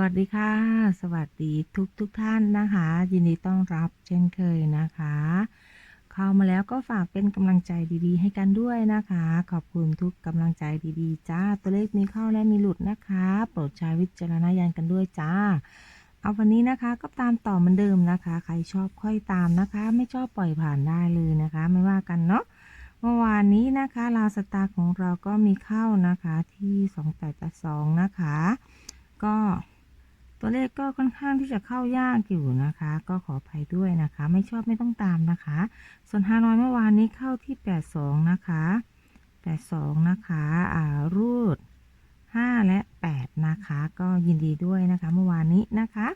วัสดีค่ะ สวัสดีทุกทุกท่านนะคะ ยินดีต้อนรับเช่นเคยนะคะ เข้ามาแล้วก็ฝากเป็นกำลังใจดีๆ ให้กันด้วยนะคะ ขอบคุณทุกกำลังใจดีๆ จ้า ตัวเลขมีเข้าและมีหลุดนะคะ โปรดใช้วิจารณญาณกันด้วยจ้า เอาวันนี้นะคะก็ตามต่อเหมือนเดิมนะคะ ใครชอบค่อยตามนะคะ ไม่ชอบปล่อยผ่านได้เลยนะคะ ไม่ว่ากันเนาะเมื่อวานนี้นะคะลาวสตาร์ของเราก็มีเข้านะคะที่ 2882 นะคะ ก็ ตัวเลขก็ค่อนข้างที่จะเข้ายากอยู่นะคะ ก็ขออภัยด้วยนะคะ ไม่ชอบไม่ต้องตามนะคะ ส่วนฮานอยเมื่อวานนี้เข้าที่ 82 นะคะ 82 นะคะอ่ารูด 5 และ 8 นะคะ ก็ยินดีด้วยนะคะ เมื่อวานนี้นะคะ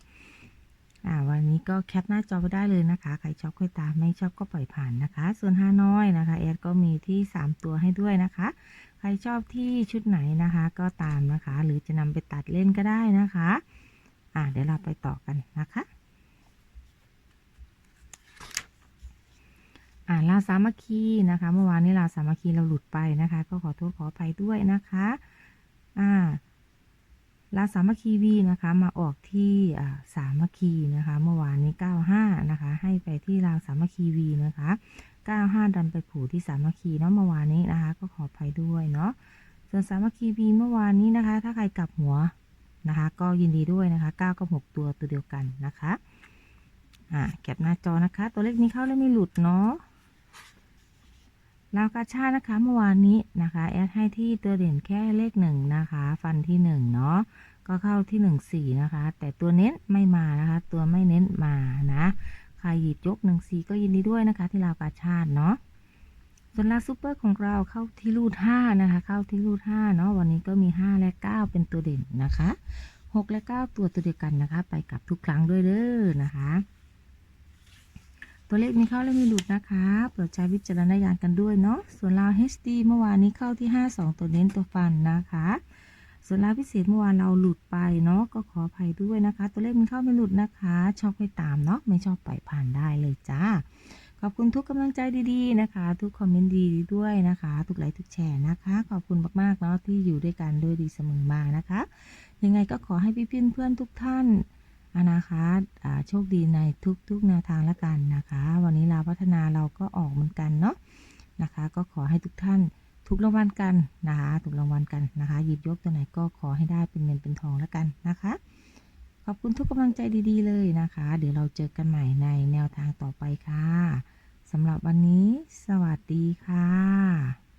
อ่าวันนี้ก็แคปหน้าจอไปได้เลยนะคะ ใครชอบค่อยตาม ไม่ชอบก็ปล่อยผ่านนะคะ ส่วนฮานอยนะคะแอดก็มีที่ 3 ตัวให้ด้วยนะคะ ใครชอบที่ชุดไหนนะคะ ก็ตามนะคะ หรือจะนำไปตัดเล่นก็ได้นะคะ อ่าเดี๋ยวเราไปต่อกันนะคะอ่าลาสามัคคีนะคะ เมื่อวานนี้ลาสามัคคีเราหลุดไปนะคะ ก็ขอโทษขออภัยด้วยนะคะอ่าลาสามัคคีวีนะคะ มาออกที่อ่าสามัคคีนะคะ เมื่อวานนี้ 95 นะคะ ให้ไปที่ลาสามัคคีวีนะคะ 95 ดันไปผูที่สามัคคีเนาะเมื่อวานนี้นะคะ ก็ขออภัยด้วยเนาะส่วนสามัคคีวีเมื่อวานนี้นะคะ ถ้าใครกลับหัว นะคะ ก็ยินดีด้วยนะคะ 9กับ6ตัวตัวเดียวกันนะคะ อ่าแคปหน้าจอนะคะ ตัวเลขนี้เข้าแล้วไม่หลุดเนาะลาวกาชานะคะเมื่อวานนี้นะคะ แอดให้ที่ตัวเด่นแค่เลขหนึ่งนะคะ ฟันที่หนึ่งเนาะก็เข้าที่หนึ่งสี่นะคะ แต่ตัวเน้นไม่มานะคะ ตัวไม่เน้นมานะ ใครหยิบยกหนึ่งสี่ก็ยินดีด้วยนะคะ ที่ลาวกาชาดเนาะ ส่วนลาซูเปอร์ของเราเข้าที่รูดห้านะคะ เข้าที่รูดห้าเนาะวันนี้ก็มีห้าและเก้าเป็นตัวเด่นนะคะหกและเก้าตัวตัวเดียวกันนะคะ ไปกับทุกครั้งด้วยเด้อนะคะ ตัวเลขมีเข้าและมีหลุดนะคะโปรดใช้วิจารณญาณกันด้วยเนาะส่วนลาว HD เมื่อวานนี้เข้าที่ 52 ตัวเน้นตัวฟันนะคะส่วนลาวพิเศษเมื่อวานเราหลุดไปเนาะก็ขออภัยด้วยนะคะ ตัวเลขมีเข้าไม่หลุดนะคะ ชอบไปตามเนาะไม่ชอบปล่อยผ่านได้เลยจ้า ขอบคุณทุกกำลังใจดีๆนะคะ ทุกคอมเมนต์ดีด้วยนะคะ ทุกไลค์ทุกแชร์นะคะ ขอบคุณมากๆเนาะที่อยู่ด้วยกันด้วยดีเสมอมานะคะ ยังไงก็ขอให้พี่เพื่อนๆทุกท่านอนะคะอ่าโชคดีในทุกๆแนวทางละกันนะคะ วันนี้ลาพัฒนาเราก็ออกเหมือนกันเนาะนะคะ ก็ขอให้ทุกท่านถูกรางวัลกันนะคะถูกรางวัลกันนะคะ หยิบยกตัวไหนก็ขอให้ได้เป็นเงินเป็นทองละกันนะคะ ขอบคุณทุกกำลังใจดีๆเลยนะคะ เดี๋ยวเราเจอกันใหม่ในแนวทางต่อไปค่ะสำหรับวันนี้ สวัสดีค่ะ